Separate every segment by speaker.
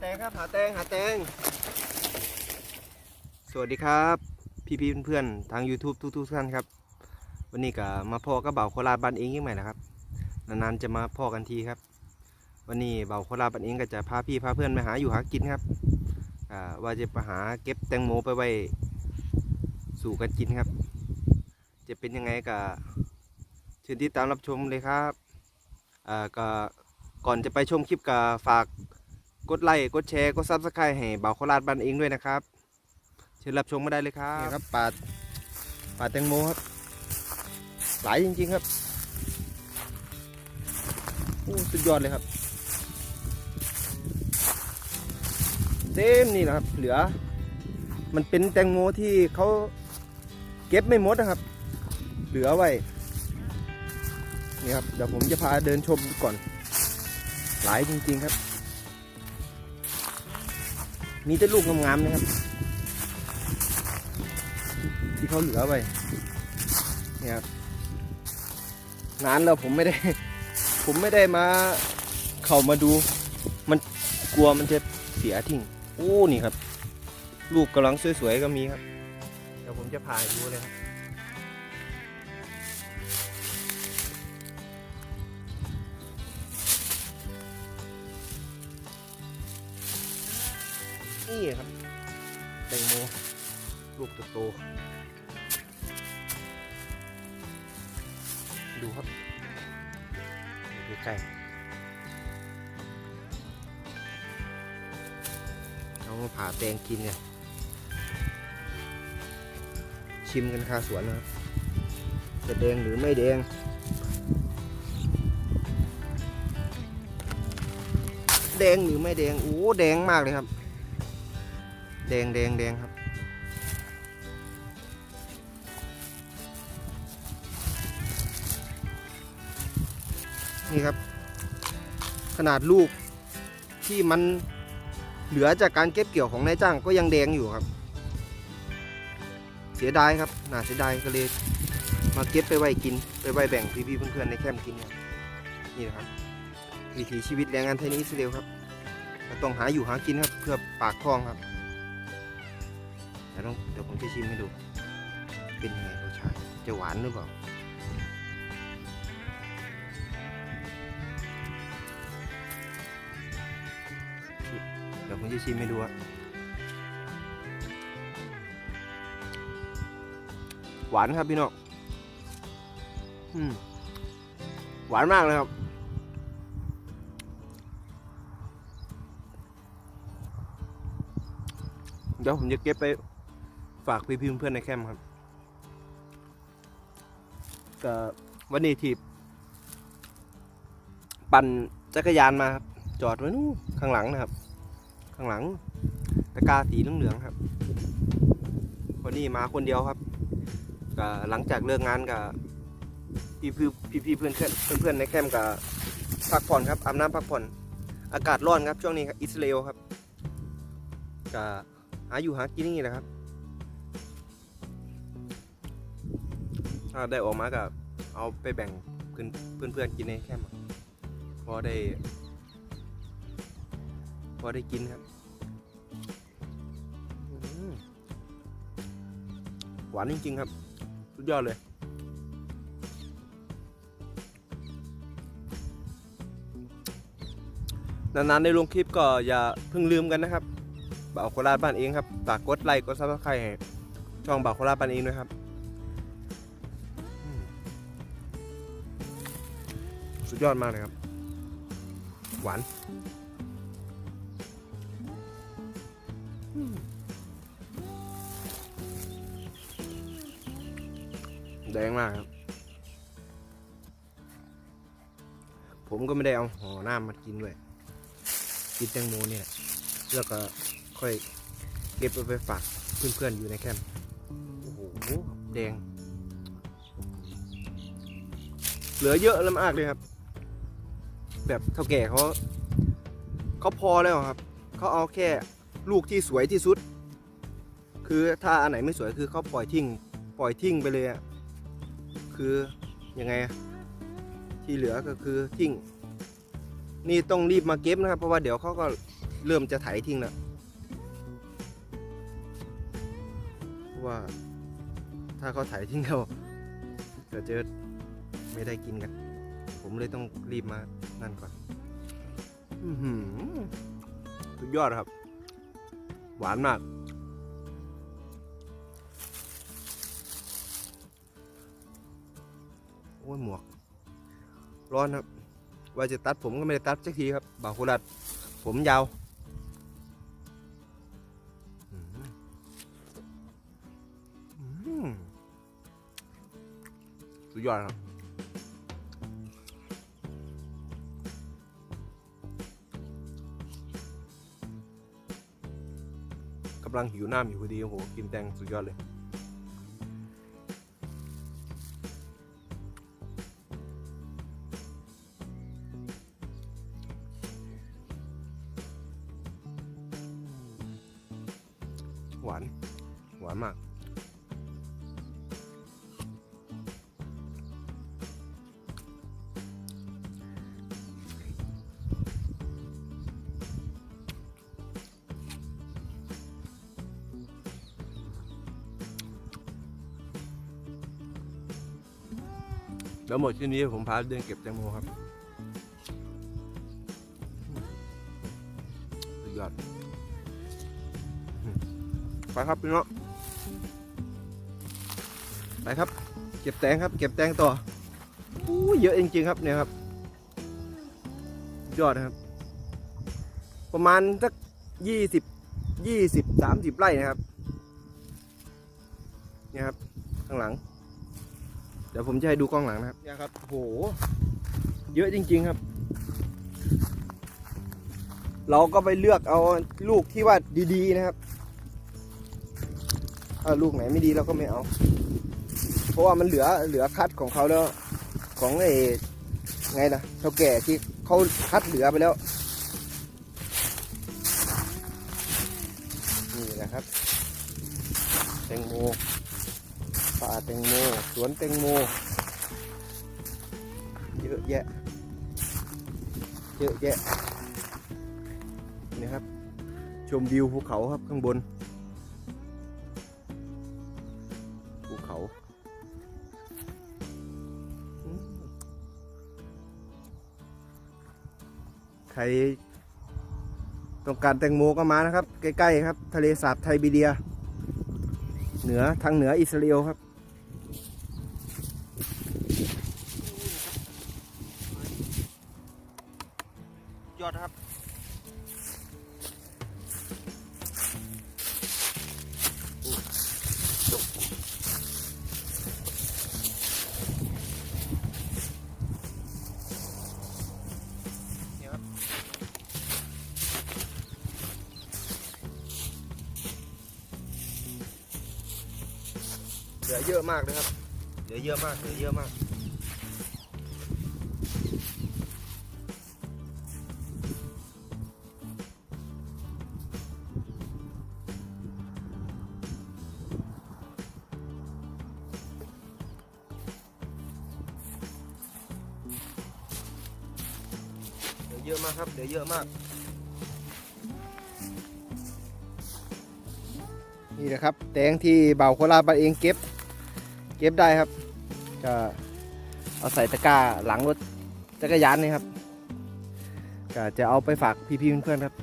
Speaker 1: แตงครับหาแตงหาแตง สวัสดีครับ พี่พี่เพื่อนๆทาง YouTube ทุกๆท่านครับ วันนี้ก็มาพ่อกับเบาโคราชบ้านเองยังไงนะครับนานๆจะมาพ่อกันทีครับ วันนี้เบาโคราชบ้านเองก็จะพาพี่พาเพื่อนไปหาอยู่หากินครับว่าจะไปหาเก็บแตงโมไปไว้สู่กันกินครับ จะเป็นยังไงก็เชิญติดตามรับชมเลยครับก็ก่อนจะไปชมคลิปก็ฝาก กดไลค์กดแชร์กดซับสไครต์ให้เบาโคราชบ้านเองด้วยนะครับ เชิญรับชมมาได้เลยครับนี่ครับปลาปลาแตงโมครับ หลายจริง ๆครับโอ้สุดยอดเลยครับเต็มนี่นะครับ เหลือ มันเป็นแตงโมที่เขาเก็บไม่หมดนะครับ เหลือไว้นี่ครับเดี๋ยวผมจะพาเดินชมก่อน หลายจริง ๆ ครับ มีแต่ลูกงามๆนะครับ ที่เขาเหลือไปเนี่ยครับนานแล้วผมไม่ได้ ผมไม่ได้มาเข้ามาดู มันกลัวมันจะเสียทิ้งโอ้นี่ครับ ลูกกำลังสวยๆก็มีครับ เดี๋ยวผมจะพาดูเลยครับ นี่ครับแตงโมลูกโตๆดูครับดูใกล้ๆเอามาผ่าแตงกินเนี่ยชิมกันคาสวนนะครับ จะแดงหรือไม่แดงแดงหรือไม่แดง โอ้ แดงมากเลยครับ แดงแดงแดงครับ นี่ครับ ขนาดลูกที่มันเหลือจากการเก็บเกี่ยวของนายจ้างก็ยังแดงอยู่ครับ เสียดายครับน่าเสียดายก็เลยมาเก็บไปไว้กิน ไปไว้แบ่งพี่ๆเพื่อนๆในแคมป์กินครับนี่นะครับวิถีชีวิตแรงงานไทยนอิสราเอลครับ ต้องหาอยู่หากินครับเพื่อปากท้องครับ ดี๋ยวต้องเดี๋ยวผมจะชิมให้ดู เป็นยังไงรสชาติจะหวานหรือเปล่าเดี๋ยวผมจะชิมให้ดูอะหวานครับพี่น้องหวานมากเลยครับ เดี๋ยวผมจะเก็บไป ฝากพี่ๆเพื่อนในแคมป์ครับก็วันนี้ทีปั่นจักรยานมาครับจอดไว้นู่นข้างหลังนะครับ ข้างหลังตะกาสีเหลืองๆครับวันนี้มาคนเดียวครับก็หลังจากเลิกงานกับพี่พี่พี่เพื่อนเพื่อนเพื่อนในแคมป์กับพักผ่อนครับอาบน้ำพักผ่อน อากาศร้อนครับช่วงนี้ครับอิสราเอลครับก็หาอยู่หากินนี่แหละครับ ถ้าได้ออกมากับเอาไปแบ่งเพื่อนเพื่อนๆกินในแคมป์พอได้ พอได้กินครับหวานจริงๆครับ สุดยอดเลยนานๆในลงคลิปก็อย่าเพิ่งลืมกันนะครับบ่าวโคราชบ้านเองครับฝากกดไลค์กดซับสไครต์ช่องบ่าวโคราชบ้านเองด้วยครับ สุดยอดมากเลยครับ หวานแดงมากครับ ผมก็ไม่ได้เอาห่อหน้ามากินด้วย กินแตงโมเนี่ยแหละแล้วก็ค่อยเก็บไปฝากเพื่อนๆอยู่ในแคมป์โอ้โห แดง เหลือเยอะแล้วมากเลยครับ แบบเท่าแก่เขาเขาพอแล้วครับเขาเอาแค่ลูกที่สวยที่สุด คือถ้าอันไหนไม่สวยคือเขาปล่อยทิ้ง ปล่อยทิ้งไปเลยอะคือยังไงที่เหลือก็คือทิ้ง นี่ต้องรีบมาเก็บนะครับ เพราะว่าเดี๋ยวเขาก็เริ่มจะไถทิ้งแล้วเพราะว่าถ้าเขาไถทิ้งแล้วก็จะไม่ได้กินกัน ผมเลยต้องรีบมา นั่นก่อนอือหือสุดยอดครับ หวานมาก โอ้ยหมวก ร้อนครับ ว่าจะตัดผมก็ไม่ได้ตัดสักทีครับบ่าวโคราชผมยาวสุดยอดครับ กำลังหิวน้ำอยู่พอดีโอ้โหกินแตงสุดยอดเลยหวาน หวานมาก แล้วหมดที่นี้ผมพาเดินเก็บแตงโมครับสุดยอดไปครับพี่น้องไปครับ เก็บแตงครับ เก็บแตงต่ออู้เยอะจริงๆครับเนี่ยครับ ยอดนะครับ ประมาณสักยี่สิบยี่สิบสามสิบไร่นะครับ เนี่ยครับ ข้างหลัง ดี๋ยวผมจะให้ดูกล้องหลังนะครับเนี่ยครับโห เยอะจริง ๆครับ เราก็ไปเลือกเอาลูกที่ว่าดีๆนะครับถ้าลูกไหนไม่ดีเราก็ไม่เอา เพราะว่ามันเหลือเหลือคัดของเขาแล้วของไอ้ไงล่ะเท่าแก่ที่เขาคัดเหลือไปแล้ว นี่แหละครับแตงโม ป่าแตงโม สวนแตงโม เยอะแยะ เยอะแยะนี่ครับ ชมวิวภูเขาครับข้างบน ภูเขาใครต้องการแตงโมก็มานะครับ ใกล้ ๆ ครับ ทะเลสาบไทบีเรีย เหนือทางเหนืออิสราเอลครับ ยอดครับนี่ครับเหลือเยอะมากเลยครับ เหลือเยอะมาก เหลือเยอะมาก เยอะมากครับเหลือเยอะมาก นี่นะครับ แตงที่เบาโคราชบ้านเองเก็บ เก็บได้ครับก็เอาใส่ตะกร้าหลังรถจักรยานนี่ครับก็จะเอาไปฝากพี่ๆเพื่อนๆครับ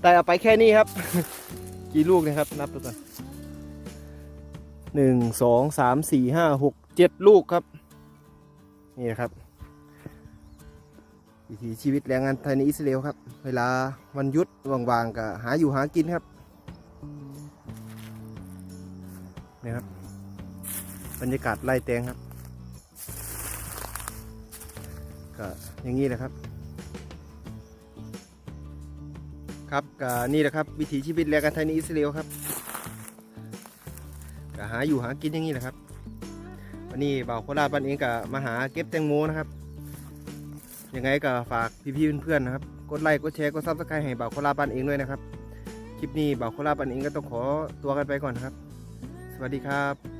Speaker 1: แต่เอาไปแค่นี้ครับ กี่ลูกนะครับ นับดูก่อนหนึ่งสองสามสี่ห้าหกเจ็ดลูกครับ นี่ครับ วิถีชีวิตแรงงานไทยในอิสราเอลครับ เวลาวันหยุดว่างๆก็หาอยู่หากินครับนี่ครับ บรรยากาศไล่แตงครับ ก็อย่างนี้แหละครับ ครับก็นี่แหละครับ วิถีชีวิตแรงงานไทยในอิสราเอลครับก็หาอยู่หากินอย่างนี้แหละครับวันนี้บ่าวโคราชบ้านเองก็มาหาเก็บแตงโมนะครับ ยังไงก็ฝากพี่ๆเพื่อนๆนะครับ กดไลค์กดแชร์กดซับสไครต์ให้บ่าวโคราชบ้านเองด้วยนะครับ คลิปนี้บ่าวโคราชบ้านเองก็ต้องขอตัวกันไปก่อนนครับ สวัสดีครับ